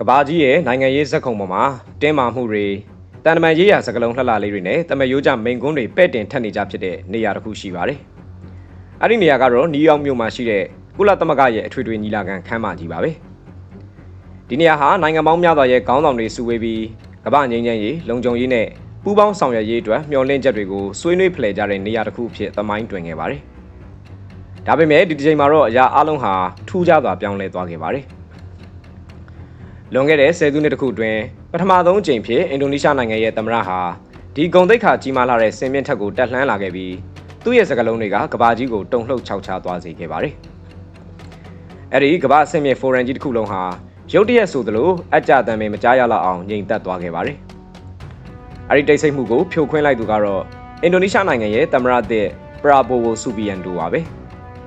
ကဘာကြီးရဲ့နိုင်ငံရေးဇက်ခုံပေါ်မှာတင်းမာမှုတွေတန်တမန်ရေးရာစကလုံးလှလှလေးတွေနဲ့တမန်ရိုးကြမိန်ကွန်းတွေပဲ့တင်ထက်နေကြဖြစ်တဲ့နေရာတစ်ခုရှိပါတယ်။အဲ့ဒီနေရာကတော့နယူးယောက်မြို့မှာရှိတဲ့ကုလသမဂ္ဂရဲ့အထွေထွေညီလာခံခန်းမကြီးပါပဲ။ဒီနေရာဟာနိုင်ငံပေါင်းများစွာရဲ့ခေါင်းဆောင်တွေစုဝေးပြီးကမ္ဘာငြိမ်းချမ်းရေးလုံခြုံရေးနဲ့ပူးပေါင်းဆောင်ရွက်ရေးအတွက်မျှော်လင့်ချက်တွေကိုဆွေးနွေးဖလှယ်ကြတဲ့နေရာတစ်ခုအဖြစ်သမိုင်းတွင်ခဲ့ပါတယ်။ဒါပေမဲ့ဒီတစ်ချိန်မှာတော့အရာအလုံးဟာထူးခြားစွာပြောင်းလဲသွားခဲ့ပါတယ်။ လွန်ခဲ့တဲ့ဆယ်စုနှစ်တခုအတွင်းပထမဆုံးအကြိမ်ဖြစ်အင်ဒိုနီးရှားနိုင်ငံရဲ့သမ္မတဟာဒီဂုံတိတ်ခါကြီးမားလာတဲ့စင်မြင့်ထက်ကိုတက်လှမ်းလာခဲ့ပြီးသူ့ရဲ့စကားလုံးတွေကကဘာကြီးကိုတုန်လှုပ်ခြောက်ခြားသွားစေခဲ့ပါတယ်။အဲ့ဒီကဘာစင်မြင့်ဖိုရန်ကြီးတစ်ခုလုံးဟာရုတ်တရက်ဆိုသလိုအကြတမ်းပင်မကြားရလောက်အောင်ငြိမ်သက်သွားခဲ့ပါတယ်။အဲ့ဒီတိတ်ဆိတ်မှုကိုဖြိုခွင်းလိုက်သူကတော့အင်ဒိုနီးရှားနိုင်ငံရဲ့သမ္မတသစ်ပရာပိုဝိုဆူပီယန်တိုပါပဲ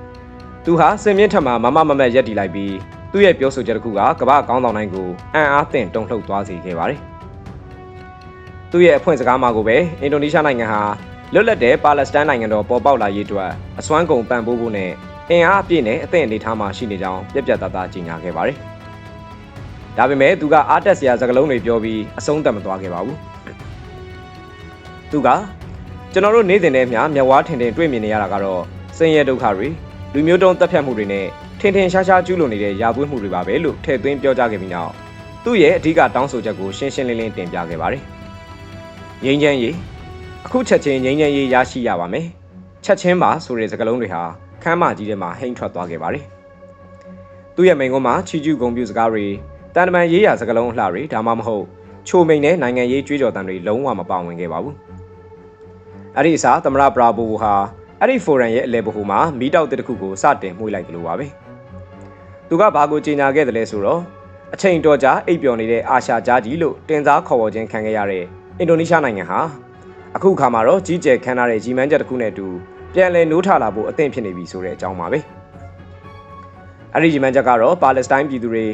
။သူဟာစင်မြင့်ထက်မှာမမမမတ်ရက်တီလိုက်ပြီး သူ့ရဲ့ပြောဆိုချက်တစ်ခုကကမ္ဘာကောင်းဆောင်တိုင်းကိုအံ့အားသင့်တုန်လှုပ်သွားစေခဲ့ပါတယ်။သူ့ရဲ့အဖွင့်စကားမှာကိုပဲအင်ဒိုနီးရှားနိုင်ငံဟာလွတ်လပ်တဲ့ပါလက်စတိုင်းနိုင်ငံတော်ပေါ်ပေါက်လာရေးအတွက်အစွမ်းကုန်ပံ့ပိုးဖို့နဲ့အင်အားအပြည့်နဲ့အသင့်အနေထားမှာရှိနေကြောင်းပြက်ပြက်သားသားကြေညာခဲ့ပါတယ်။ဒါပေမဲ့သူကအားတက်စရာစကားလုံးတွေပြောပြီးအဆုံးသတ်မသွားခဲ့ပါဘူး။သူကကျွန်တော်တို့နေ့စဉ်နဲ့မျှမျက်ဝါးထင်ထင်တွေ့မြင်နေရတာကတော့စင်ရဲဒုက္ခတွေလူမျိုးတုံးတပ်ဖြတ်မှုတွေနဲ့ ထင်ထင်ရှားရှားကျူးလွန်နေတဲ့ရာသွေးမှုတွေပါပဲလို့ထည့်သွင်းပြောကြားခဲ့ပြီးနောက်သူ့ရဲ့အဓိကတောင်းဆိုချက်ကိုရှင်းရှင်းလင်းလင်းတင်ပြခဲ့ပါတယ်။ငြိမ်းချမ်းရေးအခုချက်ချင်းငြိမ်းချမ်းရေးရရှိရပါမယ်။ချက်ချင်းပါဆိုတဲ့စကားလုံးတွေဟာခမ်းမကြီးထဲမှာဟိမ့်ထွက်သွားခဲ့ပါတယ်။သူ့ရဲ့မိန်ကုန်းမှာချီကျူးဂုံပြူစကားတွေတန်တမန်ရေးရာစကားလုံးအလှတွေဒါမှမဟုတ်ချိုမိန်နဲ့နိုင်ငံရေးကြွေးကြော်တံတွေလုံးဝမပါဝင်ခဲ့ပါဘူး။အဲ့ဒီအစားသမရပရာဘူဟာအဲ့ဒီဖိုရမ်ရဲ့အလဲဘဟုမှာမီးတောက်တစ်ခုကိုစတင်မှုလိုက်ကြလို့ပါပဲ။ သူကဘာကိုကြေညာခဲ့တယ်လဲဆိုတော့အချိန်တော်ကြာအိပ်ပျော်နေတဲ့အာရှကြားကြီးလို့တင်စားခေါ်ဝေါ်ခြင်းခံခဲ့ရတဲ့အင်ဒိုနီးရှားနိုင်ငံဟာအခုခါမှာတော့ကြီးကျယ်ခမ်းနားတဲ့ကြီးမန်းချက်တစ်ခုနဲ့အတူပြန်လည်နိုးထလာဖို့အသင့်ဖြစ်နေပြီဆိုတဲ့အကြောင်းပါပဲ။အဲ့ဒီကြီးမန်းချက်ကတော့ပါလက်စတိုင်းပြည်သူတွေ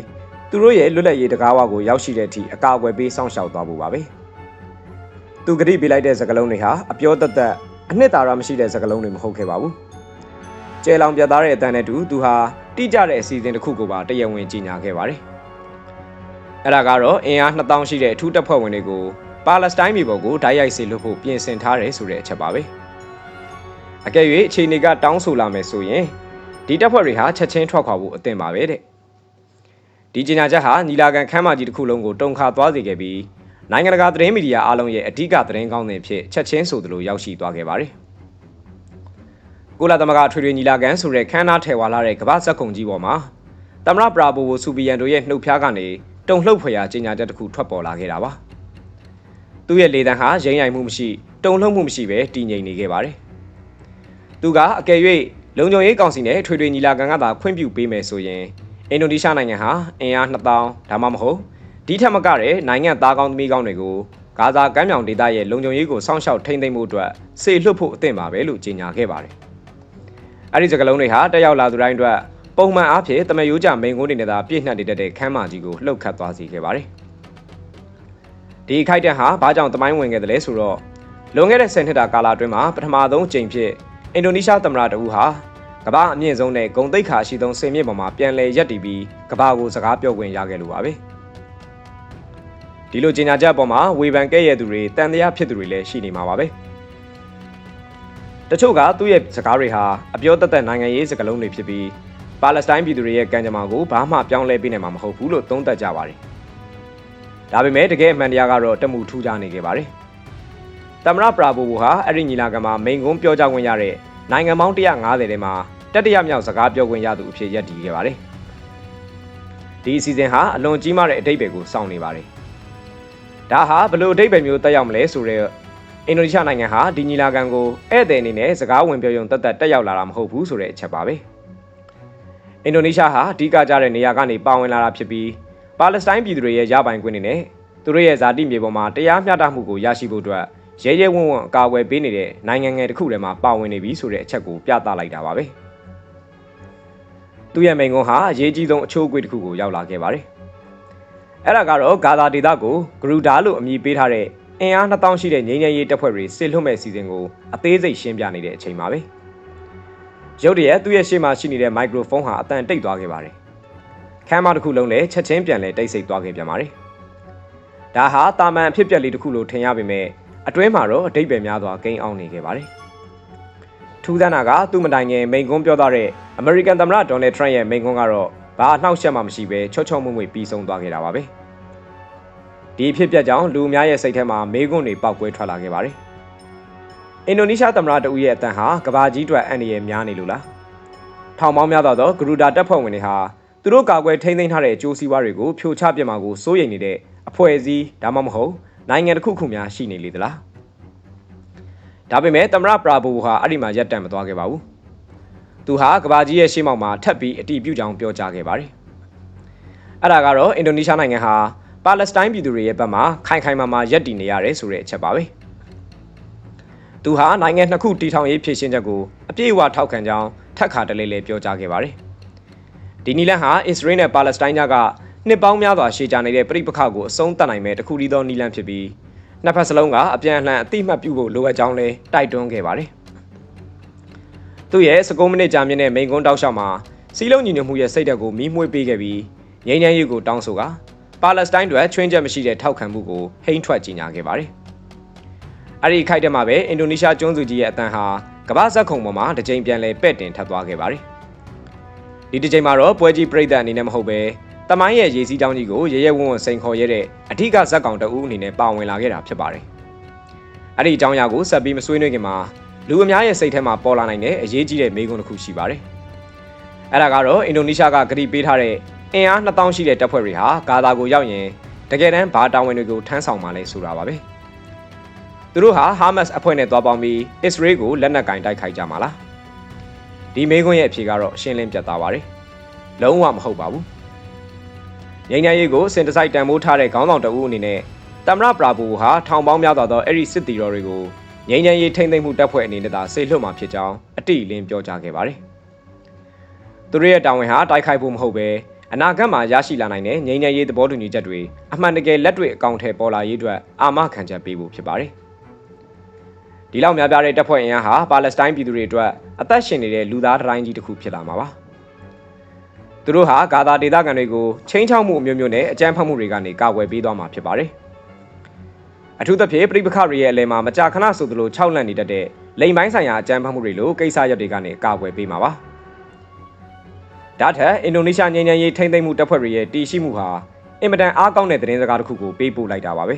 သူတို့ရဲ့လွတ်လပ်ရေးတကားဝါကိုရောက်ရှိတဲ့အထိအကာအကွယ်ပေးစောင့်ရှောက်သွားဖို့ပါပဲ။သူကတိပေးလိုက်တဲ့စကားလုံးတွေဟာအပြောသက်သက်အနှစ်သာရမရှိတဲ့စကားလုံးတွေမဟုတ်ခဲ့ပါဘူး။ကျဲလောင်ပြတ်သားတဲ့အတန်နဲ့တူသူဟာ တိကျတဲ့အစီအစဉ်တစ်ခုကိုပါတရားဝင်ကြီးညာခဲ့ပါတယ်။အဲ့ဒါကတော့အင်အား2000ရှိတဲ့အထူးတပ်ဖွဲ့ဝင်တွေကိုပါလက်စတိုင်းပြည်ပေါ်ကိုဓာတ်ရိုက်စေလွှတ်ဖို့ပြင်ဆင်ထားတယ်ဆိုတဲ့အချက်ပါပဲ။အကယ်၍အခြေအနေကတောင်းဆိုလာမယ်ဆိုရင်ဒီတပ်ဖွဲ့တွေဟာချက်ချင်းထွက်ခွာဖို့အသင့်ပါပဲတဲ့။ဒီကြေညာချက်ဟာညီလာခံခမ်းမကြီးတစ်ခုလုံးကိုတုံခါသွားစေခဲ့ပြီးနိုင်ငံတကာသတင်းမီဒီယာအားလုံးရဲ့အဓိကသတင်းကောင်းစဉ်ဖြစ်ချက်ချင်းဆိုသလိုရောက်ရှိသွားခဲ့ပါတယ်။ ကုလသမဂ္ဂထွေထွေညီလာခံဆိုတဲ့ခမ်းနားထဲဝါလာတဲ့ကမ္ဘာစက်ကုံကြီးပေါ်မှာသမရပရာဘိုဝဆူပီယန်တို့ရဲ့နှုတ်ဖျားကနေတုံလှုပ်ဖွယ်ရာကြေညာချက်တစ်ခုထွက်ပေါ်လာခဲ့တာပါ။သူ့ရဲ့လေတံဟာရိမ့်ရိုင်မှုမရှိတုံလှုပ်မှုမရှိပဲတည်ငြိမ်နေခဲ့ပါတယ်။သူကအကယ်၍လုံခြုံရေးကောင်စီနဲ့ထွေထွေညီလာခံကသာခွင့်ပြုပေးမယ်ဆိုရင်အင်ဒိုနီးရှားနိုင်ငံဟာအင်အား2000ဒါမှမဟုတ်ဒီထက်မကတဲ့နိုင်ငံသားကောင်းသမီးကောင်းတွေကိုဂါဇာကမ်းမြောင်ဒေသရဲ့လုံခြုံရေးကိုစောင့်ရှောက်ထိန်းသိမ်းမှုအတွက်စေလွှတ်ဖို့အသင့်ပါပဲလို့ကြေညာခဲ့ပါတယ်။ အဲဒီစကားလုံးတွေဟာတက်ရောက်လာသူတိုင်းအတွက်ပုံမှန်အားဖြင့်တမယိုးကြမိန်ကုန်းတွေနဲ့သာပြည့်နှက်နေတဲ့ခမ်းမကြီးကိုလှုပ်ခတ်သွားစေခဲ့ပါတယ်။ဒီခိုက်တန်ဟာဘာကြောင့်တမိုင်းဝင်ခဲ့တယ်လဲဆိုတော့လွန်ခဲ့တဲ့10နှစ်တာကာလအတွင်းမှာပထမဆုံးအကြိမ်ဖြစ်အင်ဒိုနီးရှားသမ္မတတဦးဟာကမ္ဘာအမြင့်ဆုံးနဲ့ဂုံတိတ်ခါရှိဆုံးစင်မြင့်ပေါ်မှာပြန်လည်ရပ်တည်ပြီးကမ္ဘာကိုစကားပြောခွင့်ရခဲ့လို့ပါပဲ။ဒီလိုကြေညာချက်အပေါ်မှာဝေဖန်ခဲ့ရသူတွေတန်တရားဖြစ်သူတွေလည်းရှိနေမှာပါပဲ တချို့ကသူ့ရဲ့စကားတွေဟာအပြောသက်သက်နိုင်ငံရေးစကားလုံးတွေဖြစ်ပြီးပါလက်စတိုင်းပြည်သူတွေရဲ့ကံကြမ္မာကိုဘာမှပြောင်းလဲပေးနိုင်မှာမဟုတ်ဘူးလို့သုံးသပ်ကြပါတယ်ဒါပေမဲ့တကယ်အမှန်တရားကတော့တမှုထူးခြားနေခဲ့ပါတယ်တမရပရာဘူဟာအဲ့ဒီညီလာခံမှာမိန်ကုန်းပြောကြားခွင့်ရတဲ့နိုင်ငံပေါင်း150ထဲမှာတတိယမြောက်စကားပြောခွင့်ရသူအဖြစ်ရပ်တည်ခဲ့ပါတယ်ဒီအစီအစဉ်ဟာအလွန်ကြီးမားတဲ့အတိတ်ပဲကိုစောင့်နေပါတယ်ဒါဟာဘလို့အဓိပ္ပာယ်မျိုးတက်ရောက်မလဲဆိုတော့ အင်ဒိုနီးရှားနိုင်ငံဟာဒီညီလာခံကိုဧည့်သည်အနေနဲ့စကားဝင်ပြောရုံတက်တက်တက်ရောက်လာတာမဟုတ်ဘူးဆိုတဲ့အချက်ပါပဲအင်ဒိုနီးရှားဟာအဓိကကျတဲ့နေရာကနေပါဝင်လာတာဖြစ်ပြီးပါလက်စတိုင်းပြည်သူတွေရဲ့ရပိုင်ခွင့်တွေနဲ့သူတို့ရဲ့ဇာတိမြေပေါ်မှာတရားမျှတမှုကိုရရှိဖို့အတွက်ရဲရဲဝံ့ဝံ့အကာအကွယ်ပေးနေတဲ့နိုင်ငံငယ်တစ်ခုထဲမှာပါဝင်နေပြီဆိုတဲ့အချက်ကိုပြသလိုက်တာပါပဲသူရဲ့မိန်ကွန်းဟာအရေးကြီးဆုံးအချိုးအကွေ့တစ်ခုကိုရောက်လာခဲ့ပါတယ်အဲ့ဒါကတော့ဂါဇာဒေသကိုဂရူဒါလို့အမည်ပေးထားတဲ့ အင်အား2000ရှိတဲ့ငြိမ်းချမ်းရေးတပ်ဖွဲ့တွေစစ်လွှတ်မဲ့စီစဉ်ကိုအသေးစိတ်ရှင်းပြနေတဲ့အချိန်ပါပဲရုတ်တရက်သူ့ရဲ့ရှေ့မှာရှိနေတဲ့မိုက်ခရိုဖုန်းဟာအတန်တိတ်သွားခဲ့ပါတယ်ခခမ်းမတစ်ခုလုံးလည်းချက်ချင်းပြန်လဲတိတ်ဆိတ်သွားခဲ့ပြန်ပါတယ်။ဒါဟာတာမန်အဖြစ်အပျက်လေးတစ်ခုလို့ထင်ရပေမဲ့အတွင်းမှာတော့အတိတ်ပဲများစွာကိန်းအောင်နေခဲ့ပါတယ်။ထူးဆန်းတာကသူ့မတိုင်ခင်မိန်ကွန်းပြောသွားတဲ့အမေရိကန်သမ္မတဒေါ်နယ်ထရန့်ရဲ့မိန်ကွန်းကတော့ဘာအနှောက်အယှက်မှမရှိဘဲချော့ချော့မွေ့မွေ့ပြီးဆုံးသွားခဲ့တာပါပဲ။ ဒီအဖြစ်အပျက်ကြောင့်လူအများရဲ့စိတ်ထဲမှာမေးခွန်းတွေပေါက်ကွဲထွက်လာခဲ့ပါတယ်။အင်ဒိုနီးရှားသမ္မတတဦးရဲ့အတန်ဟာကဘာကြီးအတွက်အန်ဒီရဲ့များနေလို့လား။ထောင်ပေါင်းများသောသောဂရူဒါတပ်ဖွဲ့ဝင်တွေဟာသူတို့ကာကွယ်ထိန်းသိမ်းထားတဲ့အကျိုးစီးပွားတွေကိုဖြိုချပြစ်မှာကိုစိုးရိမ်နေတဲ့အဖွဲ့အစည်းဒါမှမဟုတ်နိုင်ငံတစ်ခုခုများရှိနေလေသလားဒါပေမဲ့သမရပရာဘူဟာအဲ့ဒီမှာရက်တန့်မသွားခဲ့ပါဘူးသူဟာကဘာကြီးရဲ့ရှေ့မှောက်မှာထပ်ပြီးအတီးပြုတ်ကြောင်ပြောကြားခဲ့ပါတယ်အဲ့ဒါကတော့အင်ဒိုနီးရှားနိုင်ငံဟာ ပါလက်စတိုင်းပြည်သူတွေရဲ့ဘက်မှာခိုင်ခိုင်မာမာရပ်တည်နေရတယ်ဆိုတဲ့အချက်ပါပဲသူဟာနိုင်ငံနှစ်ခုတီထောင်ရေးဖြည့်ရှင်းချက်ကိုအပြည့်အဝထောက်ခံကြောင်းထပ်ခါတလဲလဲပြောကြားခဲ့ပါတယ်ဒီနီလန်ဟာအစ္စရေးနဲ့ပါလက်စတိုင်းကြားကနှစ်ပေါင်းများစွာရှေ့ကြနေတဲ့ပြိပခါကိုအဆုံးသတ်နိုင်မဲ့တခုတည်းသောနီလန်ဖြစ်ပြီးနှစ်ဖက်စလုံးကအပြန်အလှန်အတိမတ်ပြုဖို့လိုအပ်ကြောင်းလည်းတိုက်တွန်းခဲ့ပါတယ်။သူ့ရဲ့19မိနစ်ကြာမြင့်တဲ့မိန်ကွန်းတောက်လျှောက်မှာစီးလုံးညီညွတ်မှုရဲ့စိတ်ဓာတ်ကိုမီးမွှေးပေးခဲ့ပြီးငြိမ်းချမ်းရေးကိုတောင်းဆိုက ပါလက်စတိုင်းတွေချွင်းချက်မရှိတဲ့ထောက်ခံမှုကိုဟိန်းထွက်ကြေညာခဲ့ပါတယ်။အဲ့ဒီခိုက်တဲ့မှာပဲအင်ဒိုနီးရှားကျွန်းစုကြီးရဲ့အတန်ဟာကမ္ဘာဇက်ခုံပေါ်မှာတစ်ကြိမ်ပြန်လဲပဲ့တင်ထပ်သွားခဲ့ပါတယ်။ဒီတစ်ကြိမ်မှာတော့ပွဲကြီးပြိတ္တအနေနဲ့မဟုတ်ပဲတမိုင်းရဲ့ရေစီးကြောင်းကြီးကိုရဲရဲဝံ့ဝံ့စိန်ခေါ်ရတဲ့အထူးဇက်ကောင်တအူးအနေနဲ့ပါဝင်လာခဲ့တာဖြစ်ပါတယ်။အဲ့ဒီအကြောင်းအရာကိုဆက်ပြီးမဆွေးနွေးခင်မှာလူအများရဲ့စိတ်ထဲမှာပေါ်လာနိုင်တဲ့အရေးကြီးတဲ့မေးခွန်းတစ်ခုရှိပါတယ်။အဲ့ဒါကတော့အင်ဒိုနီးရှားကဂရီပေးထားတဲ့ အင်အား2000ရှိတဲ့တပ်ဖွဲ့တွေဟာဂါဇာကိုရောက်ရင်တကယ်တမ်းဘာတာဝန်တွေကိုထမ်းဆောင်မှလဲဆိုတာပါပဲ။သူတို့ဟာဟာမတ်အဖွဲ့နဲ့တွားပေါင်းပြီးအစ္စရေးကိုလက်နက်ကင်တိုက်ခိုက်ကြမှာလား။ဒီမေးခွန်းရဲ့အဖြေကတော့ရှင်းလင်းပြတ်သားပါတယ်။လုံးဝမဟုတ်ပါဘူး။ငိမ့်ညရေးကိုစင်တစိုက်တန်မိုးထားတဲ့ခေါင်းဆောင်တအုပ်အနေနဲ့တမရပရာဘူဟာထောင်ပေါင်းများစွာသောအဲ့ဒီစစ်တီတော်တွေကိုငိမ့်ညရေးထိမ့်သိမ့်မှုတပ်ဖွဲ့အနေနဲ့သာဆေလွတ်မှာဖြစ်ကြောင်းအတိအလင်းပြောကြားခဲ့ပါတယ်။သူတို့ရဲ့တာဝန်ဟာတိုက်ခိုက်ဖို့မဟုတ်ပဲ အနာဂတ်မှာရရှိလာနိုင်တဲ့ငြိမ်းချမ်းရေးသဘောတူညီချက်တွေအမှန်တကယ်လက်တွေ့အကောင့်ထဲပေါ်လာရေးအတွက်အာမခံချက်ပေးဖို့ဖြစ်ပါတယ်။ဒီလောက်များပြားတဲ့တပ်ဖွဲ့အင်အားဟာပါလက်စတိုင်းပြည်သူတွေအတွက်အသက်ရှင်နေတဲ့လူသားတိုင်းကြီးတစ်ခုဖြစ်လာမှာပါ။သူတို့ဟာဂါဇာဒေသခံတွေကိုချင်းချောက်မှုအမျိုးမျိုးနဲ့အကြမ်းဖက်မှုတွေကနေကာကွယ်ပေးသွားမှာဖြစ်ပါတယ်။အထူးသဖြင့်ပြိပခတွေရဲ့အလဲမှာမကြာခဏဆိုသလို၆လန့်နေတတ်တဲ့လိမ်ပိုင်းဆိုင်ရာအကြမ်းဖက်မှုတွေလိုကိစ္စရပ်တွေကနေကာကွယ်ပေးမှာပါ။ ဒါထက်အင်ဒိုနီးရှားငြိမ်းချမ်းရေးထိန်းသိမ်းမှုတပ်ဖွဲ့တွေရဲ့တည်ရှိမှုဟာအင်မတန်အားကောင်းတဲ့သတင်းစကားတစ်ခုကိုပေးပို့လိုက်တာပါပဲ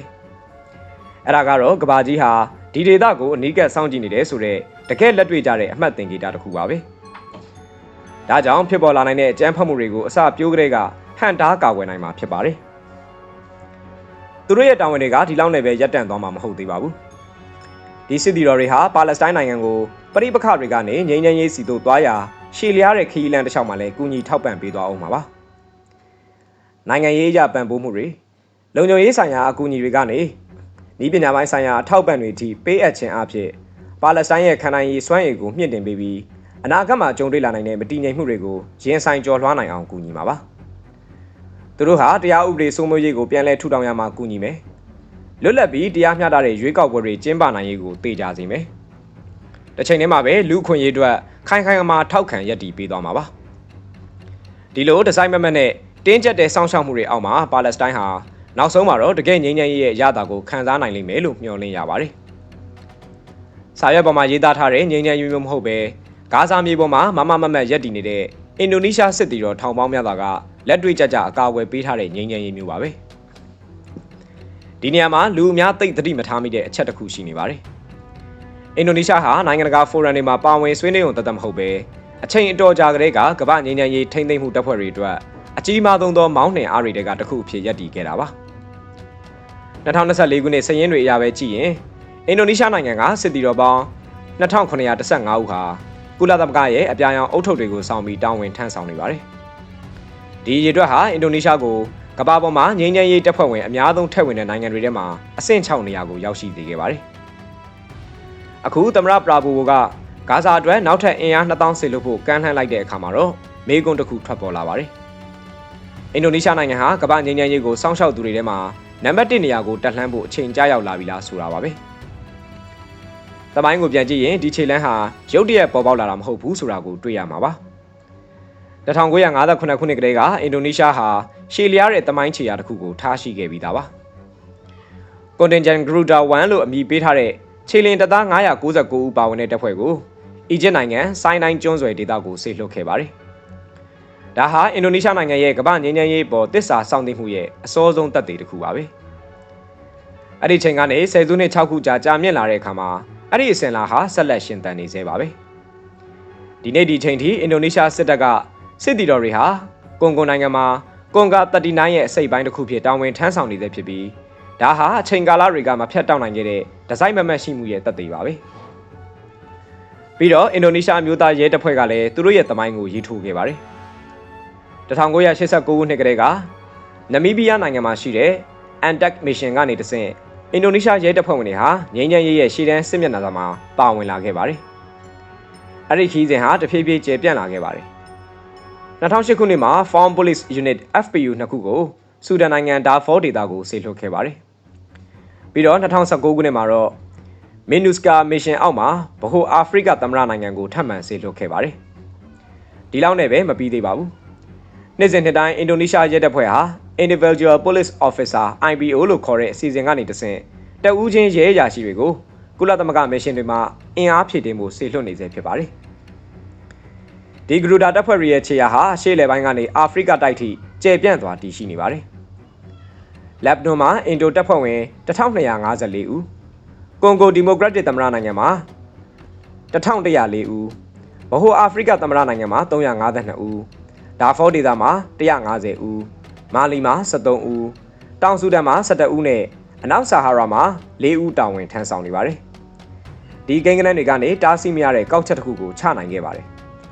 ။အဲ့ဒါကတော့ကဘာကြီးဟာဒီဒေသကိုအနီးကပ်စောင့်ကြည့်နေတယ်ဆိုတော့တကယ်လက်တွေ့ကြတဲ့အမှတ်သင်္ကေတတစ်ခုပါပဲ။ဒါကြောင့်ဖြစ်ပေါ်လာနိုင်တဲ့အကြမ်းဖက်မှုတွေကိုအစပြိုးကလေးကဟန်တားကာကွယ်နိုင်မှာဖြစ်ပါတယ်။သူတို့ရဲ့တာဝန်တွေကဒီလောက်နဲ့ပဲရပ်တန့်သွားမှာမဟုတ်သေးပါဘူး။ဒီစစ်တီတော်တွေဟာပါလက်စတိုင်းနိုင်ငံကိုပရိပခတွေကနေငြိမ်းချမ်းရေးစီတို့သွားရာ ရှေလျားတဲ့ခီးလန်တစ်လျှောက်မှာလည်းကူညီထောက်ပံ့ပေးသွားအောင်ပါပါ။နိုင်ငံရေးအရပံ့ပိုးမှုတွေလုံခြုံရေးဆိုင်ရာအကူအညီတွေကနေဤပညာပိုင်းဆိုင်ရာအထောက်ပံ့တွေထိပေးအပ်ခြင်းအဖြစ်ပါလက်စတိုင်းရဲ့ခန္ဓာရည်စွမ်းရည်ကိုမြင့်တင်ပေးပြီးအနာဂတ်မှာကြုံတွေ့လာနိုင်တဲ့မတည်ငြိမ်မှုတွေကိုရင်ဆိုင်ကျော်လွှားနိုင်အောင်ကူညီမှာပါသူတို့ဟာတရားဥပဒေစိုးမိုးရေးကိုပြန်လည်ထူထောင်ရမှာကူညီမယ်လွတ်လပ်ပြီးတရားမျှတတဲ့ရွေးကောက်ပွဲတွေကျင်းပနိုင်ရေးကိုတေချာစေမယ် တစ်ချိန်တည်းမှာပဲလူခွင့်ရေးအတွက်ခိုင်ခိုင်အမာထောက်ခံရည်တည်ပေးသွားမှာပါဒီလိုဒီဇိုင်းမမတ်နဲ့တင်းကျပ်တဲ့စောင့်ရှောက်မှုတွေအောက်မှာပါလက်စတိုင်းဟာနောက်ဆုံးမှာတော့တကယ်ငြိမ်းချမ်းရေးရဲ့ရတာကိုခံစားနိုင်လိမ့်မယ်လို့မျှော်လင့်ရပါတယ်။စာရွက်ပေါ်မှာရေးသားထားတဲ့ငြိမ်းချမ်းရေးမျိုးမဟုတ်ပဲဂါဇာမြေပေါ်မှာမမမမတ်ရက်တည်နေတဲ့အင်ဒိုနီးရှားစစ်တီတော်ထောင်ပေါင်းများစွာကလက်တွေ့ကြကြအကာအကွယ်ပေးထားတဲ့ငြိမ်းချမ်းရေးမျိုးပါပဲဒီနေရာမှာလူအများသိသတိမထားမိတဲ့အချက်တစ်ခုရှိနေပါတယ် အင်ဒိုနီးရှားဟာနိုင်ငံတကာဖိုရမ်တွေမှာပါဝင်ဆွေးနွေးရုံတသက်မဟုတ်ပဲအချိန်အတော်ကြာကလေးကကမ္ဘာငြိမ်းချမ်းရေးထိန်းသိမ်းမှုတပ်ဖွဲ့တွေအတွက်အကြီးမားဆုံးသောမောင်းနှင်အားတွေကတစ်ခုအဖြစ်ရပ်တည်ခဲ့တာပါ2024ခုနှစ်စည်ရင်းတွေအရပဲကြည့်ရင်အင်ဒိုနီးရှားနိုင်ငံကစစ်တီတော်ပေါင်း2915ဦးဟာကုလသမဂ္ဂရဲ့အပြာရောင်အုပ်ထုပ်တွေကိုစောင့်ပြီးတောင်းဝင်ထမ်းဆောင်နေပါတယ်။ဒီရေတွက်ဟာအင်ဒိုနီးရှားကိုကမ္ဘာပေါ်မှာငြိမ်းချမ်းရေးတပ်ဖွဲ့ဝင်အများဆုံးထက်ဝင်တဲ့နိုင်ငံတွေထဲမှာအဆင့်6နေရာကိုရောက်ရှိနေခဲ့ပါတယ်။ အခုသမရပရာဘူကဂါဇာအတွက်နောက်ထပ်အင်အား2000ဆေလို့ဖို့ကမ်းလှမ်းလိုက်တဲ့အခါမှာတော့မေကွန်းတစ်ခုထွက်ပေါ်လာပါတယ်။အင်ဒိုနီးရှားနိုင်ငံဟာကမ္ဘာငြိမ်းချမ်းရေးကိုစောင့်ရှောက်သူတွေထဲမှာနံပါတ်1နေရာကိုတက်လှမ်းဖို့အချိန်ကြာရောက်လာပြီလားဆိုတာပါပဲ။။တမိုင်းကိုပြန်ကြည့်ရင်ဒီခြေလန်းဟာရုတ်တရက်ပေါ်ပေါက်လာတာမဟုတ်ဘူးဆိုတာကိုတွေ့ရမှာပါ။1958ခုနှစ်ကတည်းကအင်ဒိုနီးရှားဟာရှေလျားတဲ့တမိုင်းခြေရာတစ်ခုကိုထားရှိခဲ့ပြီးသားပါ။ Contingent Garuda 1လို့အမည်ပေးထားတဲ့ ခြေလင်တပ်သား999ဦးပါဝင်တဲ့တပ်ဖွဲ့ကိုအီဂျစ်နိုင်ငံဆိုင်းတိုင်းကျွန်းဆွယ်ဒေသကိုဆေလွှတ်ခဲ့ပါတယ်။ဒါဟာအင်ဒိုနီးရှားနိုင်ငံရဲ့ကမ္ဘာငြိမ်းချမ်းရေးပေါ်တစ္ဆာစောင့်သိမှုရဲ့အစောဆုံးတပ်တွေတစ်ခုပါပဲ။အဲ့ဒီချိန်ကနေဆယ်စုနှစ်6ခုကြာကြာမြင့်လာတဲ့အခါမှာအဲ့ဒီအစဉ်လာဟာဆက်လက်ရှင်သန်နေသေးပါပဲ။ဒီနေ့ဒီချိန်ထိအင်ဒိုနီးရှားစစ်တပ်ကစစ်တီတော်တွေဟာကွန်ဂိုနိုင်ငံမှာကွန်ဂါ39ရဲ့အစိပ်ပိုင်းတစ်ခုဖြစ်တာဝန်ထမ်းဆောင်နေတဲ့ဖြစ်ပြီး ဒါဟာအချိန်ကာလတွေကမဖြတ်တောက်နိုင်ခဲ့တဲ့ဒီဇိုင်းမမတ်ရှိမှုရဲ့သက်သေပါပဲပြီးတော့အင်ဒိုနီးရှားအမျိုးသားရဲတပ်ဖွဲ့ကလည်းသူတို့ရဲ့သမိုင်းကိုရေးထိုးခဲ့ပါတယ်1989ခုနှစ်ကတည်းကနမီးဘီးယားနိုင်ငံမှာရှိတဲ့ Andak Mission ကနေတဆင့်အင်ဒိုနီးရှားရဲတပ်ဖွဲ့ဝင်တွေဟာငြိမ်းချမ်းရေးရဲ့ရှေ့တန်းစစ်မျက်နှာစာမှာပါဝင်လာခဲ့ပါတယ်အဲ့ဒီခီးစဉ်ဟာတဖြည်းဖြည်းကျယ်ပြန့်လာခဲ့ပါတယ်2008ခုနှစ်မှာ Foreign Police Unit FPU နှစ်ခုကိုဆူဒန်နိုင်ငံဒါဖောဒေသကိုဆေလွှတ်ခဲ့ပါတယ်။ ပြီးတော့2019ခုနှစ်မှာတော့ MINUSCA Mission အောက်မှာဗဟိုအာဖရိကသမ္မတနိုင်ငံကိုထပ်မံဆေလွှတ်ခဲ့ပါတယ်။ဒီလောက်နဲ့ပဲမပြီးသေးပါဘူး။နေ့စဉ်နှစ်တိုင်းအင်ဒိုနီးရှားရဲတပ်ဖွဲ့ဟာ Individual Police Officer IPO လို့ခေါ်တဲ့အစီအစဉ်ကနေတဆင့်တအူးချင်းရဲအရာရှိတွေကိုကုလသမဂ္ဂမစ်ရှင်တွေမှာအင်အားဖြည့်တင်းမှုဆေလွှတ်နေစေဖြစ်ပါတယ်။ဒီဂရူဒါတပ်ဖွဲ့ရဲ့ခြေရာဟာရှေ့လယ်ပိုင်းကနေအာဖရိကတိုက်ထိကျယ်ပြန့်သွားတည်ရှိနေပါတယ်။ လက်ဘနွန်မှာအင်ဒိုတပ်ဖွဲ့ဝင်1254ဦးကွန်ဂိုဒီမိုကရက်တစ်သမ္မတနိုင်ငံမှာ1104ဦးဗဟိုအာဖရိကသမ္မတနိုင်ငံမှာ352ဦးဒါဖောဒေသမှာ150ဦးမာလီမှာ73ဦးတောင်ဆူဒန်မှာ17ဦးနဲ့အနောက်ဆာဟာရာမှာ4ဦးတာဝန်ထမ်းဆောင်နေပါတယ်။ဒီကိန်းဂဏန်းတွေကနေတားဆီးမရတဲ့ကောက်ချက်တစ်ခုကိုချနိုင်ခဲ့ပါတယ်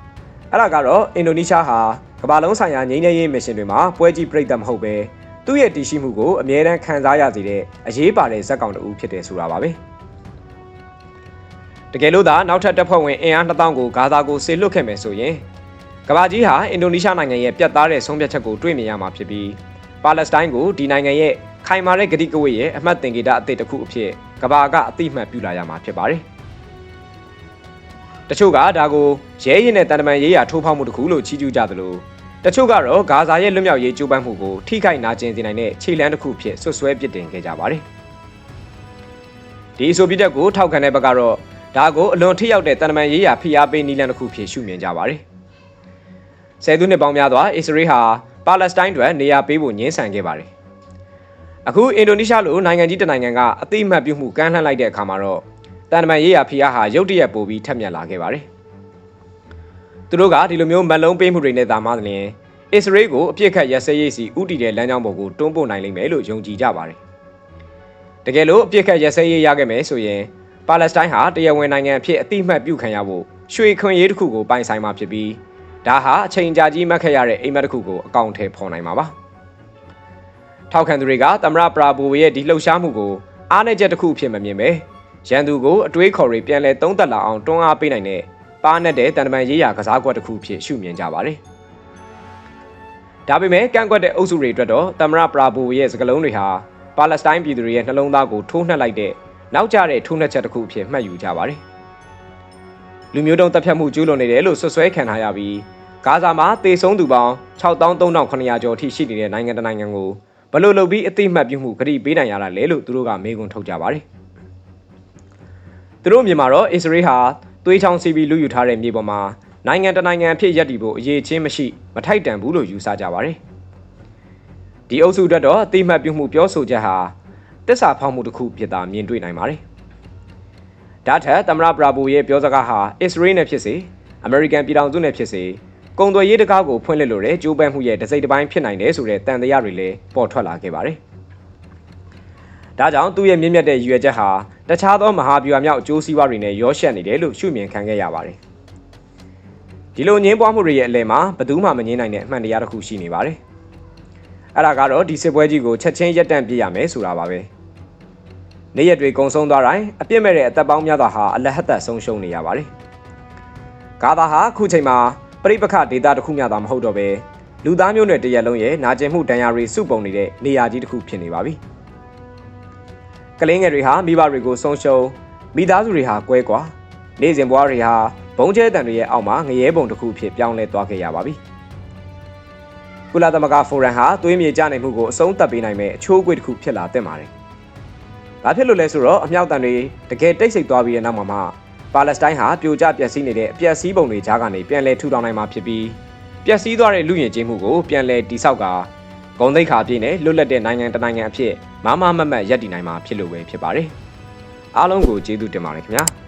။အဲ့ဒါကတော့အင်ဒိုနီးရှားဟာကမ္ဘာလုံးဆိုင်ရာငြိမ်းချမ်းရေးမစ်ရှင်တွေမှာပွဲကြီးပြိတ္တမဟုတ်ပဲ သူ့ရဲ့တည်ရှိမှုကိုအမြဲတမ်းခံစားရစေတဲ့အရေးပါတဲ့ဇက်ကောင်တူဖြစ်တယ်ဆိုတာပါပဲတကယ်လို့သာနောက်ထပ်တပ်ဖွဲ့ဝင်အင်အား2000ကိုဂါဇာကိုဆေလွတ်ခဲ့မယ်ဆိုရင်ကမ္ဘာကြီးဟာအင်ဒိုနီးရှားနိုင်ငံရဲ့ပြတ်သားတဲ့ဆုံးဖြတ်ချက်ကိုတွေ့မြင်ရမှာဖြစ်ပြီးပါလက်စတိုင်းကိုဒီနိုင်ငံရဲ့ခိုင်မာတဲ့ဂတိကဝတ်ရဲ့အမှတ်သင်္ကေတအသစ်တစ်ခုအဖြစ်ကမ္ဘာကအတိအမှတ်ပြုလာရမှာဖြစ်ပါတယ်။တချို့ကဒါကိုရဲရင်နဲ့တန်တမန်ရေးရာထိုးဖောက်မှုတစ်ခုလို့ချီးကျူးကြသလို တချို့ကတော့ဂါဇာရဲ့လွတ်မြောက်ရေးကြိုးပမ်းမှုကိုထိခိုက်နာကျင်စေနိုင်တဲ့ခြေလှမ်းတစ်ခုဖြစ်ဆွဆွဲပစ်တင်ခဲ့ကြပါတယ်ဒီအဆိုပြတဲ့ကိုထောက်ခံတဲ့ဘက်ကတော့ဒါကိုအလွန်ထိရောက်တဲ့တန်တမန်ရေးရာဖိအားပေးနည်းလမ်းတစ်ခုဖြစ်ရှုမြင်ကြပါတယ်ဆယ်စုနှစ်ပေါင်းများစွာအစ္စရေးဟာပါလက်စတိုင်းတွေနေရာပေးဖို့ညှင်းဆန်ခဲ့ပါတယ်အခုအင်ဒိုနီးရှားလိုနိုင်ငံကြီးတစ်နိုင်ငံကအသိအမှတ်ပြုမှုကမ်းလှမ်းလိုက်တဲ့အခါမှာတော့တန်တမန်ရေးရာဖိအားဟာရုတ်တရက်ပိုပြီးထက်မြက်လာခဲ့ပါတယ်။ သူတို့ကဒီလိုမျိုးမက်လုံးပေးမှုတွေနဲ့သာမှသလျှင်အစ္စရေးကိုအပြစ်ခတ်ရက်စဲရေးစီဥတီတဲ့လမ်းကြောင်းပေါ်ကိုတွန်းပို့နိုင်လိမ့်မယ်လို့ယုံကြည်ကြပါတယ်။တကယ်လို့အပြစ်ခတ်ရက်စဲရေးရခဲ့မယ်ဆိုရင်ပါလက်စတိုင်းဟာတရားဝင်နိုင်ငံအဖြစ်အတိအမှတ်ပြုခံရဖို့ရွှေခွင့်ရေးတစ်ခုကိုပိုင်ဆိုင်မှာဖြစ်ပြီးဒါဟာအချိန်ကြာကြီးမှတ်ခဲ့ရတဲ့အိမ်မက်တစ်ခုကိုအကောင့်ထဲဖော်နိုင်မှာပါ။ထောက်ခံသူတွေကသမရပရာဘူရဲ့ဒီလှုပ်ရှားမှုကိုအားနည်းချက်တစ်ခုဖြစ်မမြင်ပဲရန်သူကိုအတွေးခေါ်တွေပြန်လဲသုံးသက်လာအောင်တွန်းအားပေးနိုင်တဲ့ ပါနဲ့တဲ့တန်တမန်ရေးရာကစားကွက်တစ်ခုဖြစ်ရှုမြင်ကြပါတယ်။ဒါပေမဲ့ကန့်ကွက်တဲ့အုပ်စုတွေအတွက်တော့သမရပရာဘူရဲ့စကလုံးတွေဟာပါလက်စတိုင်းပြည်သူတွေရဲ့နှလုံးသားကိုထိုးနှက်လိုက်တဲ့နောက်ကျတဲ့ထိုးနှက်ချက်တစ်ခုဖြစ်မှတ်ယူကြပါတယ်။လူမျိုးတုံးတပ်ဖြတ်မှုကျူးလွန်နေတယ်လို့ဆွဆွဲခံထားရပြီးဂါဇာမှာတေဆုံးသူပေါင်း63,900ကျော်အထိရှိနေတဲ့နိုင်ငံတနိုင်ငံကိုဘလို့လုပ်ပြီးအသိမှတ်ပြုမှုဂရိပေးနိုင်ရတာလဲလို့သူတို့ကမေးခွန်းထုတ်ကြပါတယ်။သူတို့မြန်မာတော့အစ္စရေးဟာ သွေးချောင်းစီပြီးလူယူထားတဲ့မြေပေါ်မှာနိုင်ငံတနိုင်ငံအဖြစ်ရပ်တည်ဖို့အရေးချင်းမရှိမထိုက်တန်ဘူးလို့ယူဆကြပါတယ်။ဒီအုပ်စုအတွက်တော့အတိမတ်ပြုမှုပြောဆိုချက်ဟာတစ္ဆာဖောက်မှုတစ်ခုဖြစ်တာမြင်တွေ့နိုင်ပါတယ်။ဒါထက်သမရပရာဘူရဲ့ပြောစကားဟာအစ္စရေးနဲ့ဖြစ်စေအမေရိကန်ပြည်ထောင်စုနဲ့ဖြစ်စေကုန်သွယ်ရေးတကားကိုဖွင့်လှစ်လို့တဲ့ကြိုးပမ်းမှုရဲ့တစိမ့်တစ်ပိုင်းဖြစ်နိုင်တယ်ဆိုတဲ့တန်တရားတွေလည်းပေါ်ထွက်လာခဲ့ပါတယ်။ဒါကြောင့်သူ့ရဲ့မြင့်မြတ်တဲ့ရည်ရွယ်ချက်ဟာ တခြားသောမဟာဗျူဟာမြောက်အကျိုးစီးပွားတွေနဲ့ရောရှက်နေတယ်လို့ရှုမြင်ခံခဲ့ရပါတယ်။ဒီလိုငင်းပွားမှုတွေရဲ့အလယ်မှာဘယ်သူမှမငင်းနိုင်တဲ့အမှန်တရားတစ်ခုရှိနေပါတယ်။အဲ့ဒါကတော့ဒီစစ်ပွဲကြီးကိုချက်ချင်းရပ်တန့်ပြရမယ်ဆိုတာပါပဲ။နေ့ရက်တွေကုံဆုံးသွားတိုင်းအပြစ်မဲ့တဲ့အသက်ပေါင်းများစွာဟာအလဟတ်သက်ဆုံးရှုံးနေရပါတယ်။ဂါသာဟာခုချိန်မှာပြိပခဒေတာတစ်ခုများသာမဟုတ်တော့ပဲလူသားမျိုးနွယ်တရက်လုံးရဲ့နာကျင်မှုဒဏ်ရာတွေစုပုံနေတဲ့နေရာကြီးတစ်ခုဖြစ်နေပါပြီ။ ကလေးငယ်တွေဟာမိဘတွေကိုဆုံးရှုံးမိသားစုတွေဟာကွဲကွာနေ့စဉ်ဘဝတွေဟာဘုံကျဲတန်တွေရဲ့အောက်မှာငရဲပုံတစ်ခုဖြစ်ပြောင်းလဲသွားခဲ့ရပါပြီကုလသမဂ္ဂဖိုရမ်ဟာသွေးမြေကျနိုင်မှုကိုအဆုံးသတ်ပေးနိုင်မဲ့အချိုးအကွေ့တစ်ခုဖြစ်လာတဲ့ပါတယ်။ဘာဖြစ်လို့လဲဆိုတော့အမြောက်တန်တွေတကယ်တိတ်ဆိတ်သွားပြီးတဲ့နောက်မှာမှပါလက်စတိုင်းဟာပြိုကျပျက်စီးနေတဲ့အပျက်စီးပုံတွေကြားကနေပြန်လည်ထူထောင်နိုင်မှာဖြစ်ပြီးပျက်စီးသွားတဲ့လူယဉ်ကျေးမှုကိုပြန်လည်တိစောက်က ဂုံသိက္ခာပြည့်နဲ့လွတ်လပ်တဲ့နိုင်ငံတစ်နိုင်ငံအဖြစ်မမမတ်မတ်ရပ်တည်နိုင်မှာဖြစ်လို့ပဲဖြစ်ပါတယ်။အားလုံးကိုကျေးဇူးတင်ပါတယ်ခင်ဗျာ။